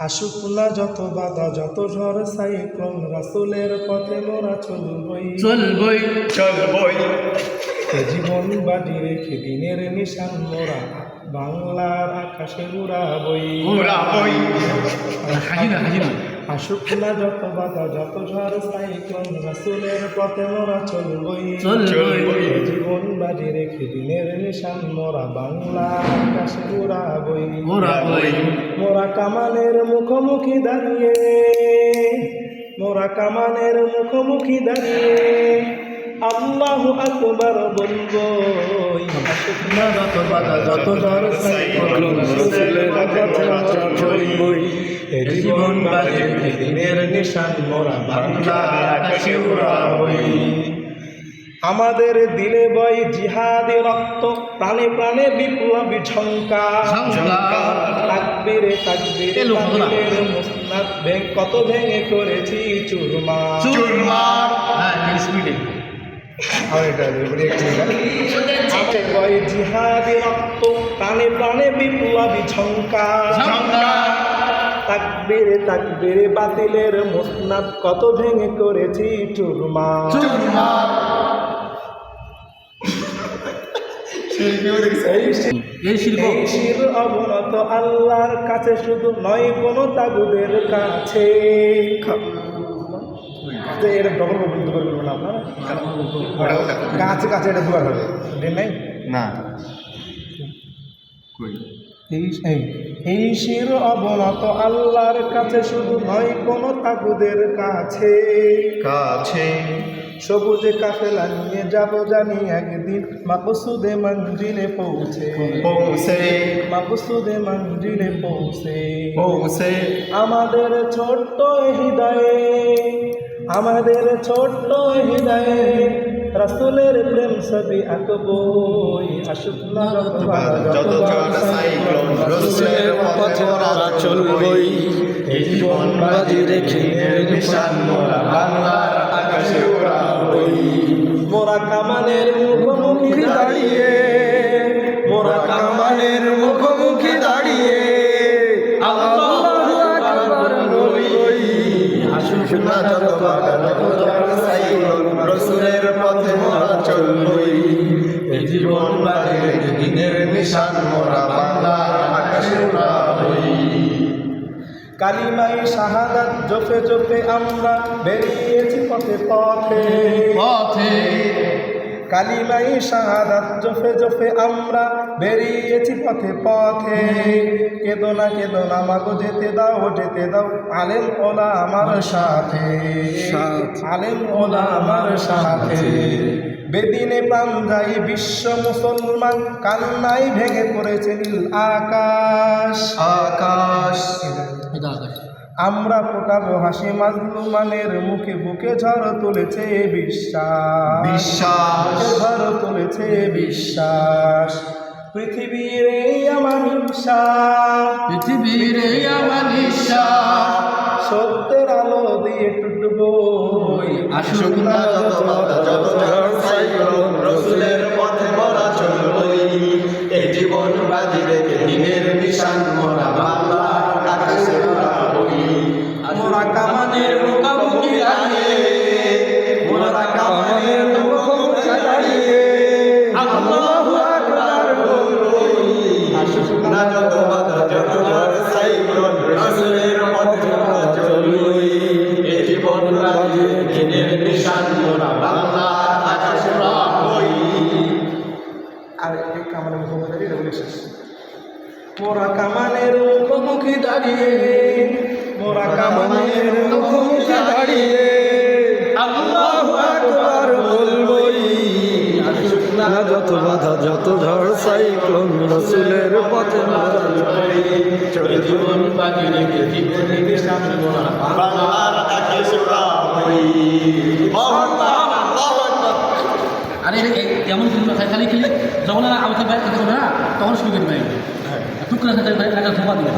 আসুক যত বাধা যত ঝড় সাইক্লোন রাসুলের পথে মোরা চলবই। চলবই। চলবই। জীবন বাড়ি রেখে দিনের নিশান মোরা বাংলার আকাশে উড়াবই। উড়াবই। হাসি না। আসুক না যত বাধা যত ঝড় সাইক্লোন রাসুলের পথে মোরা চলবই। চলবই। জীবন বাজি রেখে দিনের নিশান মোরা বাংলার আকাশে উড়াবই ওরাবই মোরা কামানের মুখোমুখি দাঁড়িয়ে। মোরা কামানের মুখোমুখি দাঁড়িয়ে। আল্লাহ আকবার বলব যত বাধা যত ঝড় সাইক্লোন জীবন বাজে দিনের নিশান মোরা বাংলা আকাশে উড়াবই আমাদের দিলে বই জিহাদি রক্ত প্রাণে প্রাণে বিপ্লবী ঝঙ্কার। তাকবীরে তাকবীরে মুসনাদ ভেঙ কত ভেঙে করেছি চুরমা চুরমার। হ্যাঁ জিহাদি রক্ত প্রাণে প্রাণে বিপ্লবী ঝঙ্কার ঝঙ্কার। তাকবীরে তাকবীরে বাতিলের মুসনাদ কত ভেঙে করেছি চুরমা। চুরমার এই শিল্প। শির অবনত আল্লাহর কাছে শুধু নয় কোনো তাগুদের কাছে। যে এটা ডবল বলতে পারবেন না আপনারা। কাছে কাছে এটা দুবার হবে। না। এই এই শির অবনত আল্লাহর কাছে শুধু নয় কোনো তাগুদের কাছে। কাছে। সবুজে কাফেলা নিয়ে যাব জানি একদিন মাকসুদে মঞ্জিলে পৌঁছে। পৌঁছে। মাকসুদে মঞ্জিলে পৌঁছে। পৌঁছে। আমাদের ছোট্ট হৃদয়ে আমাদের ছোট্ট হৃদয়ে রাসুলের প্রেম ছবি আঁকবই আসুক না যত ঝড় সাইক্লোন রসুলের পথে মোরা চলবই এই জীবন বাজি রেখে নিশান মোরা বাংলার আকাশে উড়াবই। মোরা কামানের মুখোমুখি দাঁড়িয়ে মোরা কামানের মুখোমুখি দাঁড়িয়ে না যত সাইক্লোন রসুলের পথে মোরা উড়াবই কালিমাই শাহাদাত জোপে জোপে আমরা বেরিয়েছি পথে পথে। পথে কালিমাই শাহাদাত জোফে জোফে আমরা বেরিয়েছি পথে পথে। কেদো না কেদো না মাগো যেতে দাও যেতে দাও। আলেম ওলা আমার সাথে। আলেম ওলা আমার সাথে। বেদিনে প্রাণ যাই বিশ্ব মুসলমান কান্নাই ভেঙে পড়েছে নীল আকাশ। আকাশ। আকাশ। আমরা ফোটাবো হাসি মাজলুমানের মুখে বুকে ঝড় তুলেছে বিশ্বাস। বিশ্বাস। ঝড় তুলেছে বিশ্বাস। পৃথিবীর এই আমার বিশ্বাস পৃথিবীর এই আমার নিঃশ্বাস। সত্যের আলো দিয়ে টুটবো। আসুক না যত যত রসুলের পথে মোরা চলবই। এই জীবন বাজি রেখে দিনের মোরা কামানের মুখোমুখি দাঁড়িয়ে মোরা কামানের মুখোমুখি দাঁড়িয়ে আল্লাহু আকবার বলবই। না যত বাধা, যত ঝড়, সাইক্লোন রসুলের পথে চলে জীবন নিশান মোরা বাংলার আকাশে আরে এমন কিন্তু খালি খেলি যখন আমাকে বাইরে করবে না তখন শুরু করবে টুকরা খালি ধোপা দিবে।